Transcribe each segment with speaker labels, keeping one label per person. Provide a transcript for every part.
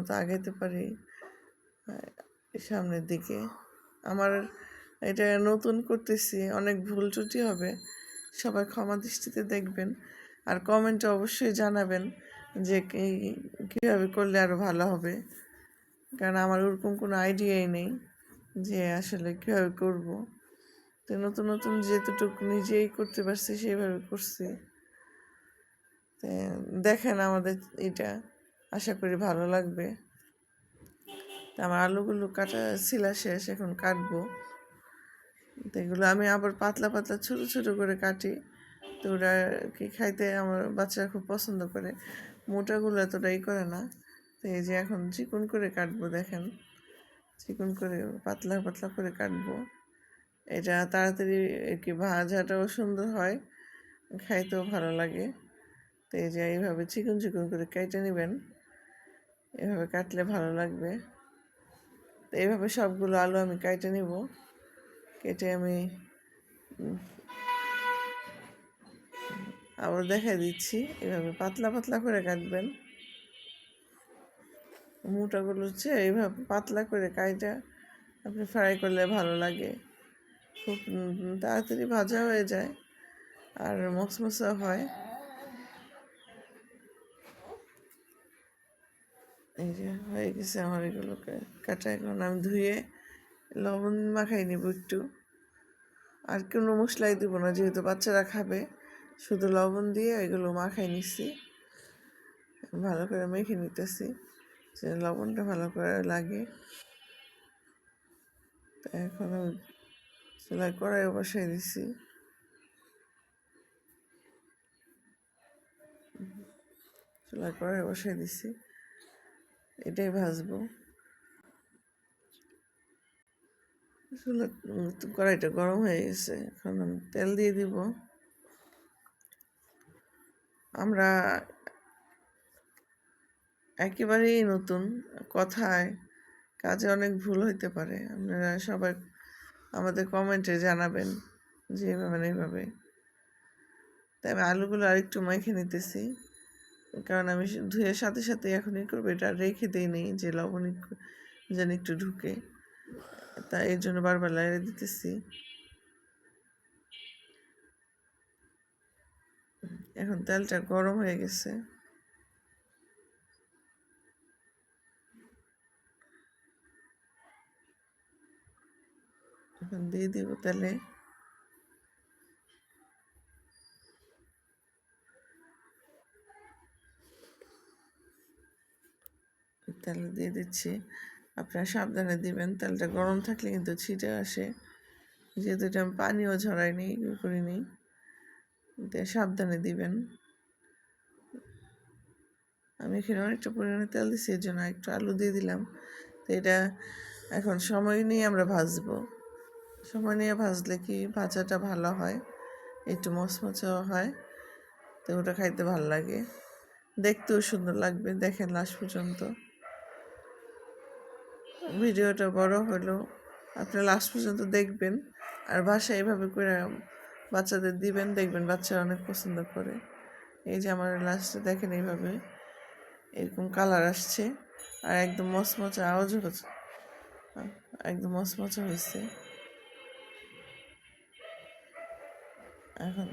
Speaker 1: মতো আগাইতে পারি সামনের দিকে। আমার এটা নতুন করতেছি, অনেক ভুল ত্রুটি হবে, সবাই ক্ষমা দৃষ্টিতে দেখবেন আর কমেন্টে অবশ্যই জানাবেন যে কীভাবে করলে আরও ভালো হবে। কারণ আমার ওরকম কোনো আইডিয়াই নেই যে আসলে কীভাবে করব। তো নতুন নতুন যেতটুকু নিজেই করতে পারছি সেইভাবে করছি। দেখেন আমাদের এটা। আশা করি ভালো লাগবে। তো আমার আলুগুলো কাটা ছিলা শেষ, এখন কাটবো। তো এগুলো আমি আবার পাতলা পাতলা ছোটো ছোটো করে কাটি। তো ওরা কি খাইতে আমার বাচ্চারা খুব পছন্দ করে। মোটাগুলো এতটা ই করে না। তো এই যে এখন চিকন করে কাটবো, দেখেন। চিকন করে, পাতলা পাতলা করে কাটবো। এটা তাড়াতাড়ি কি ভাজাটাও সুন্দর হয়, খাইতেও ভালো লাগে। তো এই যে এইভাবে চিকন চিকন করে কেটে নেবেন। এভাবে কাটলে ভালো লাগবে। তো এইভাবে সবগুলো আলু আমি কেটে নিব। কেটে আমি আবার দেখা দিচ্ছি। এভাবে পাতলা পাতলা করে কাটবেন। মোটাগুলো হচ্ছে এইভাবে পাতলা করে কাইটা আপনি ফ্রাই করলে ভালো লাগে। খুব তাড়াতাড়ি ভাজা হয়ে যায়। আর মশমশা হয়। এই যে হয়ে গেছে আমার এগুলোকে কাটা এখন আমি ধুয়ে লবণ মাখাই নিব একটু। আর কোনো মশলাই দিব না, যেহেতু বাচ্চারা খাবে, শুধু লবণ দিয়ে এগুলো মাখাই নিচ্ছি ভালো করে মেখে নিতেছি লবণটা ভালো করে লাগে। এখন আমি চুলায় কড়াই বসাই দিছি। চুলায় কড়াই বসাই দিছি। এটাই ভাজবো। চুলা কড়াইটা গরম হয়ে গেছে, এখন আমি তেল দিয়ে দিব। আমরা একেবারেই নতুন, কথায়, কাজে অনেক ভুল হইতে পারে। আপনারা সবাই আমাদের কমেন্টে জানাবেন যে এভাবে এইভাবে তাই আমি আলুগুলো আরেকটু মেখে নিতেছি। কারণ আমি ধুয়ে সাথে সাথে এখনই করব, এটা রেখে দিই নেই যে লবণ যেন একটু ঢুকে। তাই এর জন্য বারবার লাইরে দিতেছি। এখন তেলটা গরম হয়ে গেছে। এখন দিয়ে দিব তেলে। তেলে দিয়ে দিচ্ছি। আপনারা সাবধানে দিবেন, তেলটা গরম থাকলে কিন্তু ছিটে আসে। যেহেতু এটা আমি পানিও ঝরাইনি করিনি। সাবধানে দিবেন। আমি এখানে অনেকটা পরিমাণে তেল দিচ্ছি এর জন্য একটু আলু দিয়ে দিলাম। তো এটা এখন সময় নিয়ে আমরা ভাজবো। সময় নিয়ে ভাজলে কি ভাজাটা ভালো হয়? একটু মচমচাও হয়, তো ওটা খাইতে ভালো লাগে। দেখতেও সুন্দর লাগবে, দেখেন লাস্ট পর্যন্ত। ভিডিওটা বড় হলো, আপনারা লাস্ট পর্যন্ত দেখবেন। আর বাসায় এইভাবে করে বাচ্চাদের দিবেন, দেখবেন বাচ্চারা অনেক পছন্দ করে। এই যে আমার লাস্টে দেখেন এইভাবে এরকম কালার আসছে, আর একদম মচমচা আওয়াজ হচ্ছে, একদম মচমচা হয়েছে। এখন,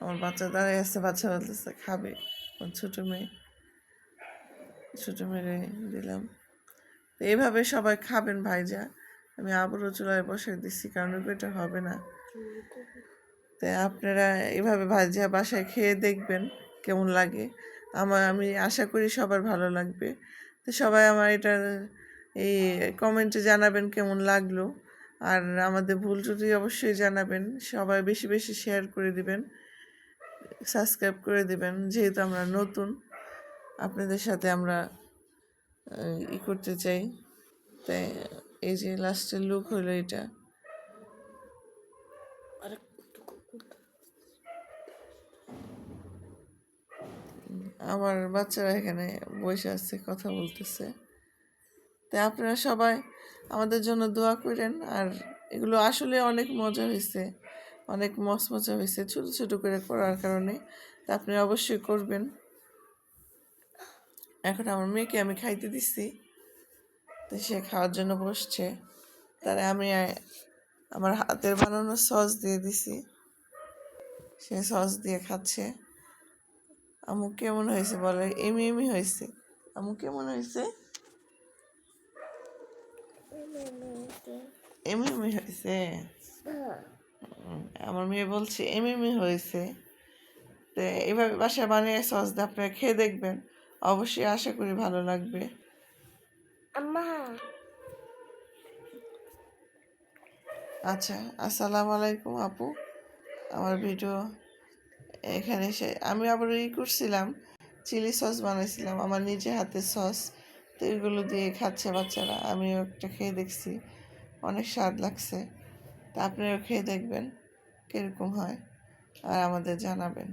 Speaker 1: আমার বাচ্চা দাঁড়ায় আসছে বাচ্চা বলতেছে, খাবে ছোটো মেয়ে। ছোটো মেয়ে দিলাম। তো এইভাবে সবাই খাবেন ভাইজা আমি আবারও চুলায় বসে দিচ্ছি কারণ এটা হবে না। তাই আপনারা এভাবে ভাজা বাসায় খেয়ে দেখবেন কেমন লাগে। আমার, আমি আশা করি সবার ভালো লাগবে। তো সবাই আমার এটা, এই কমেন্টে জানাবেন কেমন লাগল। আর আমাদের ভুল ত্রুটি অবশ্যই জানাবেন। সবাই বেশি বেশি শেয়ার করে দিবেন সাবস্ক্রাইব করে দিবেন, যেহেতু আমরা নতুন। আপনাদের সাথে আমরা ই করতে চাই। তাই এই যে লাস্টের লুক হলো এটা। আমার বাচ্চারা এখানে বসে আছে, কথা বলতেছে। তাই আপনারা সবাই আমাদের জন্য দোয়া করেন, আর এগুলো আসলে অনেক মজা হয়েছে, অনেক মচমচা হয়েছে ছোটো ছোটো করে করার কারণে। তা আপনি অবশ্যই করবেন। এখন আমার মেয়েকে আমি খাইতে দিচ্ছি তো সে খাওয়ার জন্য বসছে। তারে আমি আমার হাতের বানানো সস দিয়ে দিছি। সে সস দিয়ে খাচ্ছে। আমু কেমন হয়েছে বলে? এমি এমি হয়েছে। আমু কেমন হয়েছে? এমি এমি হয়েছে? আমার মেয়ে বলছে এমি এমি হয়েছে। তো এইভাবে বাসায় বানিয়ে সস দিয়ে আপনারা খেয়ে দেখবেন। অবশ্যই আশা করি ভালো লাগবে।
Speaker 2: আম্মা।
Speaker 1: আচ্ছা আসসালামু আলাইকুম আপু। আমার ভিডিও এখানে সে আমি আবার ই করছিলাম চিলি সস বানাইছিলাম আমার নিজে হাতের সস তো এগুলো দিয়ে খাচ্ছে বাচ্চারা আমিও একটা খেয়ে দেখছি অনেক স্বাদ লাগছে। তা আপনারাও খেয়ে দেখবেন কীরকম হয় আর আমাদের জানাবেন।